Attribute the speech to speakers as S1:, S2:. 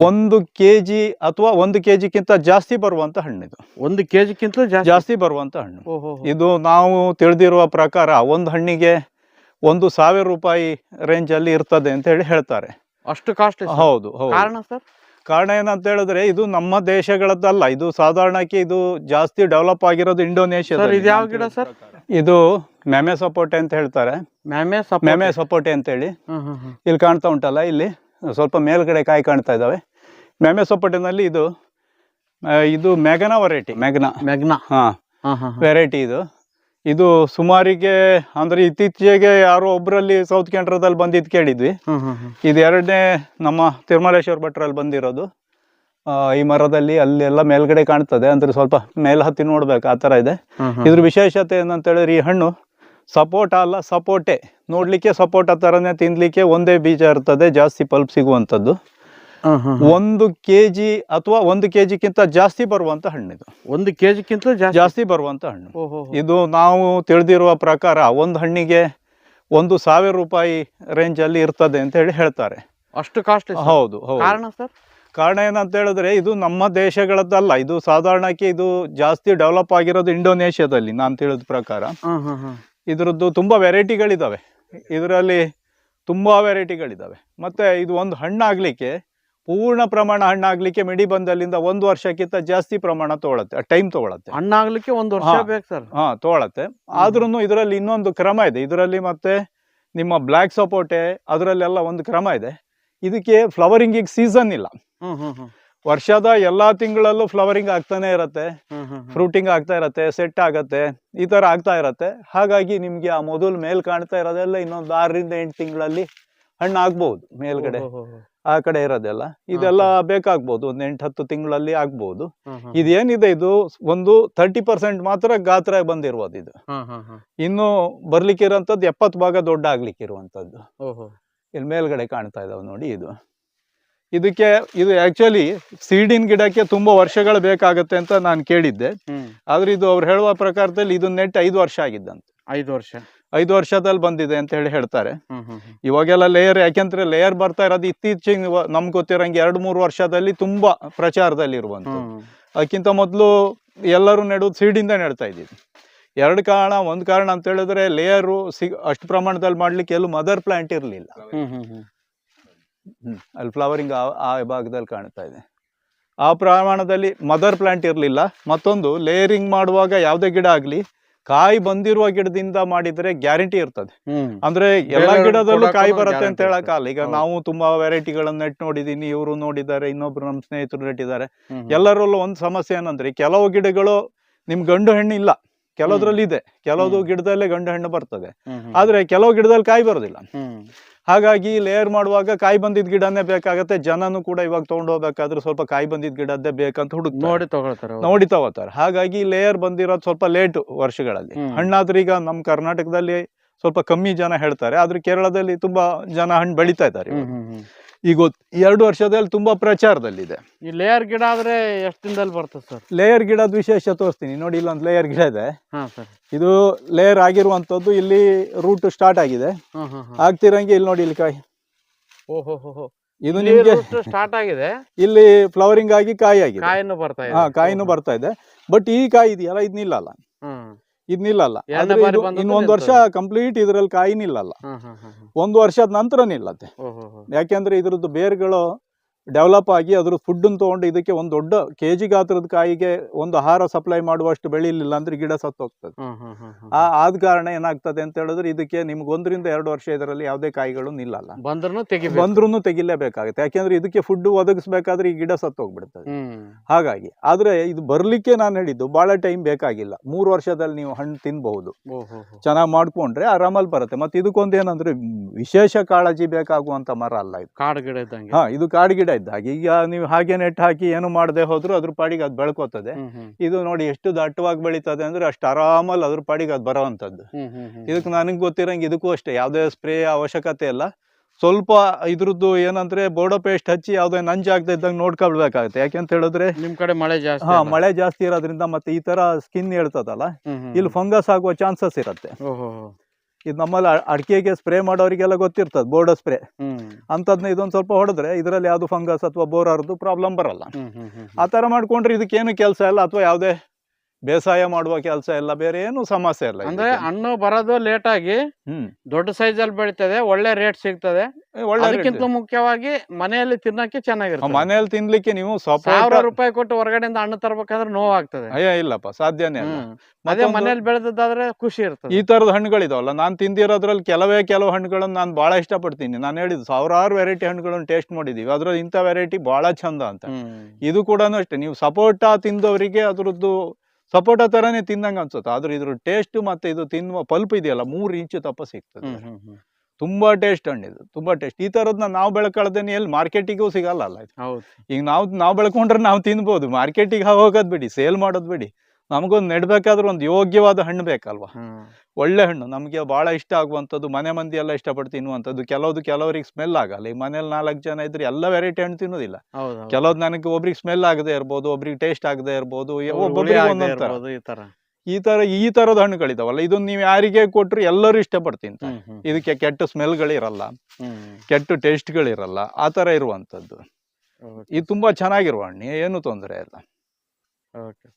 S1: ಒಂದು ಕೆಜಿ ಅಥವಾ ಒಂದು ಕೆಜಿಗಿಂತ ಜಾಸ್ತಿ ಬರುವಂತ ಇದು
S2: ಒಂದು ಕೆಜಿಕ್ಕಿಂತ ಜಾಸ್ತಿ?
S1: ಜಾಸ್ತಿ ಬರುವಂತ ಹಣ್ಣು. ಇದು ನಾವು ತಿಳಿದಿರುವ ಪ್ರಕಾರ ಒಂದು ಹಣ್ಣಿಗೆ ಒಂದು ಸಾವಿರ ರೂಪಾಯಿ ರೇಂಜ್ ಅಲ್ಲಿ ಇರ್ತದೆ ಅಂತ ಹೇಳಿ ಹೇಳ್ತಾರೆ.
S2: ಅಷ್ಟು ಕಾಸ್ಟ್
S1: ಹೌದು ಹೌದು.
S2: ಕಾರಣ ಸರ್
S1: ಕಾರಣ ಏನಂತ ಹೇಳಿದ್ರೆ ಇದು ನಮ್ಮ ದೇಶಗಳದ್ದಲ್ಲ ಇದು ಸಾಧಾರಣಕ್ಕೆ ಇದು ಜಾಸ್ತಿ ಡೆವಲಪ್ ಆಗಿರೋದು ಇಂಡೋನೇಷ್ಯಾ
S2: ಸರ್ ಇದು ಯಾವ ಗಿಡ ಸರ್
S1: ಇದು ಮೆಮೆ ಸಪೋಟೆ ಅಂತ ಹೇಳ್ತಾರೆ.
S2: ಮ್ಯಾಮೆ
S1: ಮೆಮೆ ಸಪೋಟೆ ಅಂತ ಹೇಳಿ ಇಲ್ಲಿ ಕಾಣ್ತಾ ಉಂಟಲ್ಲ ಇಲ್ಲಿ? ಸ್ವಲ್ಪ ಮೇಲ್ಗಡೆ ಕಾಯಿ ಕಾಣ್ತಾ ಇದ್ದಾವೆ. ಮೆಮೆ ಸೊಪ್ಪಟ್ಟಿನಲ್ಲಿ ಇದು ಇದು ಮೆಗನ ವೆರೈಟಿ ಮೆಗ್ನಾ
S2: ಮೆಗ್ನಾ
S1: ಹಾ ವೆರೈಟಿ ಇದು. ಇದು ಸುಮಾರಿಗೆ ಅಂದ್ರೆ ಇತ್ತೀಚೆಗೆ ಯಾರೋ ಒಬ್ಬರಲ್ಲಿ ಸೌತ್ ಕೇಂದ್ರದಲ್ಲಿ ಬಂದಿದ್ದು ಕೇಳಿದ್ವಿ. ಇದು ಎರಡನೇ ನಮ್ಮ ತಿರುಮಲೇಶ್ವರ ಭಟ್ರಲ್ಲಿ ಬಂದಿರೋದು. ಆ, ಈ ಮರದಲ್ಲಿ ಅಲ್ಲೆಲ್ಲ ಮೇಲ್ಗಡೆ ಕಾಣ್ತದೆ ಅಂದ್ರೆ ಸ್ವಲ್ಪ ಮೇಲೆ ಹತ್ತಿ ನೋಡ್ಬೇಕು ಆ ತರ ಇದೆ. ಇದ್ರ ವಿಶೇಷತೆ ಏನಂತ ಹೇಳಿದ್ರೆ ಈ ಹಣ್ಣು ಸಪೋಟ ಅಲ್ಲ ಸಪೋಟೆ ನೋಡಲಿಕ್ಕೆ ಸಪೋಟ ಥರನೇ ತಿನ್ನಲಿಕ್ಕೆ ಒಂದೇ ಬೀಜ ಇರ್ತದೆ ಜಾಸ್ತಿ ಪಲ್ಪ್ ಸಿಗುವಂಥದ್ದು.
S2: ಒಂದು ಕೆ ಜಿ
S1: ಒಂದು ಕೆಜಿ ಅಥವಾ ಒಂದು ಕೆಜಿಗಿಂತ ಜಾಸ್ತಿ ಬರುವಂತ ಹಣ್ಣಿದು.
S2: ಒಂದು ಕೆಜಿಕ್ಕಿಂತ ಜಾಸ್ತಿ?
S1: ಜಾಸ್ತಿ ಬರುವಂತ ಹಣ್ಣು. ಇದು ನಾವು ತಿಳಿದಿರುವ ಪ್ರಕಾರ ಒಂದು ಹಣ್ಣಿಗೆ ಒಂದು ಸಾವಿರ ರೂಪಾಯಿ ರೇಂಜ್ ಅಲ್ಲಿ ಇರ್ತದೆ ಅಂತ ಹೇಳಿ ಹೇಳ್ತಾರೆ.
S2: ಅಷ್ಟು ಕಾಸ್ಟ್
S1: ಹೌದು ಹೌದು.
S2: ಕಾರಣ ಸರ್
S1: ಕಾರಣ ಏನಂತ ಹೇಳಿದ್ರೆ ಇದು ನಮ್ಮ ದೇಶಗಳದ್ದಲ್ಲ ಇದು ಸಾಧಾರಣಕ್ಕೆ ಇದು ಜಾಸ್ತಿ ಡೆವಲಪ್ ಆಗಿರೋದು ಇಂಡೋನೇಷ್ಯಾದಲ್ಲಿ ನಾನು ತಿಳಿದ ಪ್ರಕಾರ. ಇದರದ್ದು ತುಂಬ ವೆರೈಟಿಗಳಿದ್ದಾವೆ ಇದರಲ್ಲಿ ತುಂಬ ವೆರೈಟಿಗಳಿದ್ದಾವೆ ಮತ್ತು ಇದು ಒಂದು ಹಣ್ಣಾಗಲಿಕ್ಕೆ ಪೂರ್ಣ ಪ್ರಮಾಣ ಹಣ್ಣಾಗಲಿಕ್ಕೆ ಮಿಡಿ ಬಂದಲ್ಲಿಂದ ಒಂದು ವರ್ಷಕ್ಕಿಂತ ಜಾಸ್ತಿ ಪ್ರಮಾಣ ತೊಗೊಳತ್ತೆ ಟೈಮ್ ತೊಗೊಳತ್ತೆ.
S2: ಹಣ್ಣಾಗಲಿಕ್ಕೆ ಒಂದು ವರ್ಷ
S1: ಹಾ.
S2: ಬೇಕು ಸರ್.
S1: ಹಾಂ ತೊಗೊಳತ್ತೆ. ಆದ್ರೂ ಇದರಲ್ಲಿ ಇನ್ನೊಂದು ಕ್ರಮ ಇದೆ. ಇದರಲ್ಲಿ ಮತ್ತೆ ನಿಮ್ಮ ಬ್ಲ್ಯಾಕ್ ಸಪೋಟೆ ಅದರಲ್ಲೆಲ್ಲ ಒಂದು ಕ್ರಮ ಇದೆ. ಇದಕ್ಕೆ ಫ್ಲವರಿಂಗಿಗೆ ಸೀಸನ್ ಇಲ್ಲ. ವರ್ಷದ ಎಲ್ಲಾ ತಿಂಗಳಲ್ಲೂ ಫ್ಲವರಿಂಗ್ ಆಗ್ತಾನೆ ಇರತ್ತೆ. ಫ್ರೂಟಿಂಗ್ ಆಗ್ತಾ ಇರತ್ತೆ ಸೆಟ್ ಆಗತ್ತೆ ಈ ತರ ಆಗ್ತಾ ಇರತ್ತೆ. ಹಾಗಾಗಿ ನಿಮ್ಗೆ ಆ ಮೊದಲು ಮೇಲ್ ಕಾಣ್ತಾ ಇರೋದೆಲ್ಲ ಇನ್ನೊಂದು ಆರರಿಂದ ಎಂಟು ತಿಂಗಳಲ್ಲಿ ಹಣ್ಣು ಆಗ್ಬಹುದು ಮೇಲ್ಗಡೆ ಆ ಕಡೆ ಇರೋದೆಲ್ಲ. ಇದೆಲ್ಲ ಬೇಕಾಗ್ಬೋದು ಒಂದ್ ಎಂಟು ಹತ್ತು ತಿಂಗಳಲ್ಲಿ ಆಗ್ಬಹುದು. ಇದೇನಿದೆ ಇದು? ಒಂದು ತರ್ಟಿ ಪರ್ಸೆಂಟ್ ಮಾತ್ರ ಗಾತ್ರ ಬಂದಿರುವುದು ಇದು. ಇನ್ನು ಬರ್ಲಿಕ್ಕೆ ಇರುವಂತದ್ದು ಎಪ್ಪತ್ತು ಭಾಗ ದೊಡ್ಡ ಆಗ್ಲಿಕ್ಕೆ ಇರುವಂತದ್ದು
S2: ಓಹೋ.
S1: ಇಲ್ಲಿ ಮೇಲ್ಗಡೆ ಕಾಣ್ತಾ ಇದಾವೆ ನೋಡಿ ಇದು. ಇದಕ್ಕೆ ಇದು ಆಕ್ಚುಲಿ ಸೀಡಿನ ಗಿಡಕ್ಕೆ ತುಂಬಾ ವರ್ಷಗಳು ಬೇಕಾಗತ್ತೆ ಅಂತ ನಾನು ಕೇಳಿದ್ದೆ. ಆದ್ರೆ ಇದು ಅವ್ರು ಹೇಳುವ ಪ್ರಕಾರದಲ್ಲಿ ಇದು ನೆಟ್ ಐದು ವರ್ಷ ಆಗಿದ್ದಂತೆ.
S2: ಐದು ವರ್ಷ.
S1: ಐದು ವರ್ಷದಲ್ಲಿ ಬಂದಿದೆ ಅಂತ ಹೇಳಿ ಹೇಳ್ತಾರೆ. ಇವಾಗೆಲ್ಲ ಲೇಯರ್ ಯಾಕೆಂದ್ರೆ ಲೇಯರ್ ಬರ್ತಾ ಇರೋದು ಇತ್ತೀಚೆಗೆ ನಮ್ಗೆ ಗೊತ್ತಿರಂಗೆ ಎರಡು ಮೂರು ವರ್ಷದಲ್ಲಿ ತುಂಬಾ ಪ್ರಚಾರದಲ್ಲಿ ಇರುವಂತ ಅದಕ್ಕಿಂತ ಮೊದಲು ಎಲ್ಲರೂ ನೆಡೋದು ಸೀಡಿಂದ ನೆಡ್ತಾ ಇದ್ದೀವಿ. ಎರಡು ಕಾರಣ ಒಂದು ಕಾರಣ ಅಂತ ಹೇಳಿದ್ರೆ ಲೇಯರು ಸಿಗ್ ಅಷ್ಟು ಪ್ರಮಾಣದಲ್ಲಿ ಮಾಡ್ಲಿಕ್ಕೆ ಎಲ್ಲೂ ಮದರ್ ಪ್ಲಾಂಟ್ ಇರಲಿಲ್ಲ. ಅಲ್ಲಿ ಫ್ಲವರಿಂಗ್ ಆ ಭಾಗದಲ್ಲಿ ಕಾಣ್ತಾ ಇದೆ. ಆ ಪ್ರಮಾಣದಲ್ಲಿ ಮದರ್ ಪ್ಲಾಂಟ್ ಇರಲಿಲ್ಲ. ಮತ್ತೊಂದು ಲೇಯರಿಂಗ್ ಮಾಡುವಾಗ ಯಾವುದೇ ಗಿಡ ಆಗಲಿ ಕಾಯಿ ಬಂದಿರುವ ಗಿಡದಿಂದ ಮಾಡಿದ್ರೆ ಗ್ಯಾರಂಟಿ ಇರ್ತದೆ. ಅಂದ್ರೆ ಎಲ್ಲಾ ಗಿಡದಲ್ಲೂ ಕಾಯಿ ಬರುತ್ತೆ ಅಂತ
S2: ಹೇಳಕಾಲ
S1: ಹೇಳಕ್ಕಾಗಲ್ಲ ಈಗ ನಾವು ತುಂಬಾ ವೆರೈಟಿಗಳನ್ನ ನೆಟ್ ನೋಡಿದೀನಿ ಇವರು ನೋಡಿದ್ದಾರೆ ಇನ್ನೊಬ್ರು ನಮ್ಮ ಸ್ನೇಹಿತರು ನೆಟ್ಟಿದ್ದಾರೆ. ಎಲ್ಲರಲ್ಲೂ ಒಂದು ಸಮಸ್ಯೆ ಏನಂದ್ರೆ ಕೆಲವು ಗಿಡಗಳು ನಿಮ್ ಗಂಡು ಹೆಣ್ಣು ಇಲ್ಲ ಕೆಲವದ್ರಲ್ಲಿ ಇದೆ.
S2: ಕೆಲವು
S1: ಗಿಡದಲ್ಲೇ ಗಂಡು ಹೆಣ್ಣು ಬರ್ತದೆ. ಆದ್ರೆ ಕೆಲವು ಗಿಡದಲ್ಲಿ ಕಾಯಿ ಬರೋದಿಲ್ಲ. ಹಾಗಾಗಿ ಲೇಯರ್ ಮಾಡುವಾಗ ಕಾಯಿ ಬಂದಿದ್ ಗಿಡನೇ ಬೇಕಾಗತ್ತೆ. ಜನನು ಕೂಡ ಇವಾಗ ತಗೊಂಡು ಹೋಗ್ಬೇಕಾದ್ರೆ ಸ್ವಲ್ಪ ಕಾಯಿ ಬಂದಿದ್ ಗಿಡದ್ದೇ ಬೇಕಂತ ಹುಡುಕ್
S2: ನೋಡಿ ತಗೊಳ್ತಾರೆ
S1: ನೋಡಿ ತಗೋತಾರೆ ಹಾಗಾಗಿ ಲೇಯರ್ ಬಂದಿರೋದು ಸ್ವಲ್ಪ ಲೇಟ್ ವರ್ಷಗಳಲ್ಲಿ. ಹಣ್ಣಾದ್ರೆ ಈಗ ನಮ್ಮ ಕರ್ನಾಟಕದಲ್ಲಿ ಸ್ವಲ್ಪ ಕಮ್ಮಿ ಜನ ಹೇಳ್ತಾರೆ. ಆದ್ರೆ ಕೇರಳದಲ್ಲಿ ತುಂಬಾ ಜನ ಹಣ್ಣು ಬೆಳಿತಾ ಇದ್ದಾರೆ ಈಗ ಎರಡು ವರ್ಷದಲ್ಲಿ ತುಂಬಾ ಪ್ರಚಾರದಲ್ಲಿದೆ.
S2: ಈ ಲೇಯರ್ ಗಿಡ ಆದ್ರೆ ಎಷ್ಟು ದಿನದಲ್ಲಿ ಬರ್ತದೆ ಸರ್?
S1: ಲೇಯರ್ ಗಿಡದ ವಿಶೇಷ ತೋರಿಸ್ತೀನಿ. ನೋಡಿ ಇಲ್ಲೊಂದು ಲೇಯರ್ ಗಿಡ ಇದೆ.
S2: ಹಾ ಸರ್.
S1: ಇದು ಲೇಯರ್ ಆಗಿರುವಂತದ್ದು ಇಲ್ಲಿ ರೂಟ್ ಸ್ಟಾರ್ಟ್ ಆಗಿದೆ. ಆಗ್ತಿರಂಗೆ ಇಲ್ಲಿ ನೋಡಿ ಇಲ್ಲಿ ಕಾಯಿ.
S2: ಓಹೋ ಹೋ ಹೋ.
S1: ಇದು ನಿಮ್ಗೆ
S2: ಸ್ಟಾರ್ಟ್ ಆಗಿದೆ.
S1: ಇಲ್ಲಿ ಫ್ಲವರಿಂಗ್ ಆಗಿ ಕಾಯಿ ಆಗಿದೆ.
S2: ಕಾಯಿನೂ ಬರ್ತಾ ಇದೆ.
S1: ಹಾ ಕಾಯಿನೂ ಬರ್ತಾ ಇದೆ. ಬಟ್ ಈ ಕಾಯಿ ಇದೆಯಲ್ಲ ಇದ್ನಿಲ್ಲ ಅಲ್ಲ.
S2: ಹ್ಮ್.
S1: ಇದ್ ನಿಲ್ಲಲ್ಲ. ಇನ್ನೊಂದು ವರ್ಷ ಕಂಪ್ಲೀಟ್ ಇದ್ರಲ್ಲಿ ಕಾಯಿ ನಿಲ್ಲಲ್ಲ. ಒಂದು ವರ್ಷದ ನಂತರ ನಿಲ್ಲತ್ತೆ ಯಾಕೆಂದ್ರೆ ಇದ್ರದ್ದು ಬೇರ್ಗಳು ಡೆವಲಪ್ ಆಗಿ ಅದ್ರ ಫುಡ್ ತಗೊಂಡು ಇದಕ್ಕೆ ಒಂದು ದೊಡ್ಡ ಕೆಜಿ ಗಾತ್ರದ ಕಾಯಿಗೆ ಒಂದು ಆಹಾರ ಸಪ್ಲೈ ಮಾಡುವಷ್ಟು ಬೆಳಿಲಿಲ್ಲ ಅಂದ್ರೆ ಗಿಡ ಸತ್ತೋಗ್ತದೆ. ಆ ಆದ ಕಾರಣ ಏನಾಗ್ತದೆ ಅಂತ ಹೇಳಿದ್ರೆ ಇದಕ್ಕೆ ನಿಮ್ಗೆ ಒಂದರಿಂದ ಎರಡು ವರ್ಷ ಇದರಲ್ಲಿ ಯಾವುದೇ ಕಾಯಿಗಳು ನಿಲ್ಲಲ್ಲ.
S2: ಬಂದ್ರೂ ತೆಗಿ
S1: ಬಂದ್ರೂ ತೆಗಿಲೇಬೇಕಾಗುತ್ತೆ. ಯಾಕೆಂದ್ರೆ ಇದಕ್ಕೆ ಫುಡ್ ಒದಗಿಸ್ಬೇಕಾದ್ರೆ ಈ ಗಿಡ ಸತ್ತೋಗ್ಬಿಡ್ತದೆ. ಹಾಗಾಗಿ ಆದ್ರೆ ಇದು ಬರ್ಲಿಕ್ಕೆ ನಾನು ಹೇಳಿದ್ದು ಬಹಳ ಟೈಮ್ ಬೇಕಾಗಿಲ್ಲ. ಮೂರು ವರ್ಷದಲ್ಲಿ ನೀವು ಹಣ್ಣು ತಿನ್ಬಹುದು. ಚೆನ್ನಾಗಿ ಮಾಡ್ಕೊಂಡ್ರೆ ಆರಾಮಲ್ಲಿ ಬರುತ್ತೆ. ಮತ್ತೆ ಇದಕ್ಕೊಂದೇನಂದ್ರೆ ವಿಶೇಷ ಕಾಳಜಿ ಬೇಕಾಗುವಂತ ಮರ ಅಲ್ಲ ಇದು.
S2: ಕಾಡು ಗಿಡ ಇದ್ದಂಗೆ.
S1: ಹಾ ಇದು ಕಾಡು ಗಿಡ ಇದ್ದ ಹಾಗೆ. ಈಗ ನೀವು ಹಾಗೆ ನೆಟ್ ಹಾಕಿ ಏನು ಮಾಡದೆ ಹೋದ್ರು ಅದ್ರ ಪಾಡಿಗೆ ಅದು ಬೆಳ್ಕೋತದೆ. ಇದು ನೋಡಿ ಎಷ್ಟು ದಟ್ಟವಾಗಿ ಬೆಳೀತದೆ ಅಂದ್ರೆ ಅಷ್ಟು ಆರಾಮಲ್ಲಿ ಅದ್ರ ಪಾಡಿಗೆ ಅದು ಬರೋವಂಥದ್ದು. ಇದಕ್ಕೆ ನನಗೆ ಗೊತ್ತಿರಂಗೆ ಇದಕ್ಕೂ ಅಷ್ಟೇ. ಯಾವುದೇ ಸ್ಪ್ರೇ ಅವಶ್ಯಕತೆ ಇಲ್ಲ. ಸ್ವಲ್ಪ ಇದ್ರದ್ದು ಏನಂದ್ರೆ ಬೋಡೋ ಪೇಸ್ಟ್ ಹಚ್ಚಿ ಯಾವುದೇ ನಂಜಾಗದೆ ಇದ್ದಂಗೆ ನೋಡ್ಕೊಳ್ಬೇಕಾಗುತ್ತೆ. ಯಾಕೆಂತ ಹೇಳಿದ್ರೆ
S2: ನಿಮ್ ಕಡೆ ಮಳೆ ಜಾಸ್ತಿ
S1: ಹಾ ಮಳೆ ಜಾಸ್ತಿ ಇರೋದ್ರಿಂದ ಮತ್ತೆ ಈ ತರ ಸ್ಕಿನ್ ಹೇಳ್ತದಲ್ಲ ಇಲ್ಲಿ ಫಂಗಸ್ ಆಗುವ ಚಾನ್ಸಸ್ ಇರುತ್ತೆ. ಇದು ನಮ್ಮಲ್ಲಿ ಅಡಿಕೆಗೆ ಸ್ಪ್ರೇ ಮಾಡೋರಿಗೆಲ್ಲ ಗೊತ್ತಿರ್ತದೆ ಬೋರ್ಡ್ ಸ್ಪ್ರೇ ಅಂತದ್ನ ಇದೊಂದು ಸ್ವಲ್ಪ ಹೊಡೆದ್ರೆ ಇದರಲ್ಲಿ ಯಾವುದು ಫಂಗಸ್ ಅಥವಾ ಬೋರಾರ್ದು ಪ್ರಾಬ್ಲಮ್ ಬರಲ್ಲ. ಆ ಥರ ಮಾಡ್ಕೊಂಡ್ರೆ ಇದಕ್ಕೇನು ಕೆಲಸ ಇಲ್ಲ ಅಥವಾ ಯಾವುದೇ ಬೇಸಾಯ ಮಾಡುವ ಕೆಲಸ ಎಲ್ಲ ಬೇರೆ ಏನು ಸಮಸ್ಯೆ ಇಲ್ಲ
S2: ಅಂದ್ರೆ. ಹಣ್ಣು ಬರೋದು ಲೇಟ್ ಆಗಿ
S1: ಹ್ಮ್.
S2: ದೊಡ್ಡ ಸೈಜ್ ಅಲ್ಲಿ ಬೆಳಿತದೆ ಒಳ್ಳೆ ರೇಟ್ ಸಿಗ್ತದೆ.
S1: ಒಳ್ಳೆ
S2: ಅದಕ್ಕಿಂತ ಮುಖ್ಯವಾಗಿ ಮನೆಯಲ್ಲಿ ತಿನ್ನಕ್ಕೆ ಚೆನ್ನಾಗಿರುತ್ತೆ
S1: ಮನೆಯಲ್ಲಿ ತಿನ್ಲಿಕ್ಕೆ ನೀವು
S2: ಸಾವಿರ ರೂಪಾಯಿ ಕೊಟ್ಟು ಹೊರಗಡೆಯಿಂದ ಹಣ್ಣು ತರ್ಬೇಕಂದ್ರೆ ನೋವಾಗ್ತದೆ.
S1: ಅಯ್ಯ ಇಲ್ಲಪ್ಪ ಸಾಧ್ಯನೇ.
S2: ಅದೇ ಮನೇಲಿ ಬೆಳೆದದ್ದಾದ್ರೆ ಖುಷಿ ಇರ್ತದೆ.
S1: ಈ ತರದ ಹಣ್ಣುಗಳಿದಾವಲ್ಲ ನಾನು ತಿಂದಿರೋದ್ರಲ್ಲಿ ಕೆಲವೇ ಕೆಲವು ಹಣ್ಣುಗಳನ್ನು ನಾನು ಬಹಳ ಇಷ್ಟಪಡ್ತೀನಿ. ನಾನು ಹೇಳಿದ್ದು ಸಾವಿರಾರು ವೆರೈಟಿ ಹಣ್ಣುಗಳನ್ನು ಟೇಸ್ಟ್ ಮಾಡಿದೀವಿ. ಅದ್ರಲ್ಲಿ ಇಂಥ ವೆರೈಟಿ ಬಹಳ ಚಂದ ಅಂತ. ಇದು ಕೂಡ ಅಷ್ಟೇ. ನೀವು ಸಪೋಟ ತಿಂದವರಿಗೆ ಅದ್ರದ್ದು ಸಪೋಟ ತರನೇ ತಿಂದಂಗೆ ಅನ್ಸುತ್ತೆ. ಆದ್ರೆ ಇದ್ರ ಟೇಸ್ಟ್ ಮತ್ತೆ ಇದು ತಿನ್ನುವ ಪಲ್ಪ್ ಇದೆಯಲ್ಲ ಮೂರು ಇಂಚು ತಪ್ಪ ಸಿಗ್ತದೆ. ತುಂಬಾ ಟೇಸ್ಟ್ ಹಣ್ಣಿದು ತುಂಬಾ ಟೇಸ್ಟ್. ಈ ತರದ್ನ ನಾವು ಬೆಳ್ಕೊಳ್ದೇನೆ ಎಲ್ಲಿ? ಮಾರ್ಕೆಟಿಗೂ ಸಿಗಲ್ಲ ಅಲ್ಲ ಈಗ ನಾವು ನಾವು ಬೆಳ್ಕೊಂಡ್ರೆ ನಾವು ತಿನ್ಬೋದು. ಮಾರ್ಕೆಟಿಗೆ ಹೋಗೋದ್ ಬಿಡಿ ಸೇಲ್ ಮಾಡೋದು ಬಿಡಿ. ನಮಗೊಂದು ನೆಡ್ಬೇಕಾದ್ರೆ ಒಂದು ಯೋಗ್ಯವಾದ ಹಣ್ಣು ಬೇಕಲ್ವಾ? ಒಳ್ಳೆ ಹಣ್ಣು. ನಮಗೆ ಬಹಳ ಇಷ್ಟ ಆಗುವಂಥದ್ದು ಮನೆ ಮಂದಿ ಎಲ್ಲ ಇಷ್ಟಪಟ್ಟು ತಿನ್ನುವಂಥದ್ದು. ಕೆಲವ್ದು ಕೆಲವರಿಗೆ ಸ್ಮೆಲ್ ಆಗಲ್ಲ. ಈ ಮನೇಲಿ ನಾಲ್ಕು ಜನ ಇದ್ರೆ ಎಲ್ಲ ವೆರೈಟಿ ಹಣ್ಣು ತಿನ್ನೋದಿಲ್ಲ. ಕೆಲವ್ದು ನನಗೆ ಒಬ್ರಿಗೆ ಸ್ಮೆಲ್ ಆಗದೆ ಇರ್ಬೋದು ಒಬ್ರಿಗೆ ಟೇಸ್ಟ್ ಆಗದೆ ಇರ್ಬೋದು ಒಬ್ಬೊಬ್ಬರಿಗೆ ಒಂದೊಂದು
S2: ಈ ತರ.
S1: ಈ ತರ ಈ ತರದ ಹಣ್ಣುಗಳಿದಾವಲ್ಲ ಇದನ್ನ ನೀವು ಯಾರಿಗೆ ಕೊಟ್ರು ಎಲ್ಲರೂ ಇಷ್ಟಪಟ್ಟು ತಿಂತಾರೆ.
S2: ಹ್ಮ್ ಹ್ಮ್.
S1: ಇದಕ್ಕೆ ಕೆಟ್ಟ ಸ್ಮೆಲ್ಗಳಿರಲ್ಲ ಕೆಟ್ಟ ಟೇಸ್ಟ್ಗಳಿರಲ್ಲ ಆ ತರ
S2: ಇರುವಂತದ್ದು
S1: ಇದು ತುಂಬಾ ಚೆನ್ನಾಗಿರುವ ಹಣ್ಣು ಏನು ತೊಂದರೆ ಇಲ್ಲ.
S2: ಓಕೆ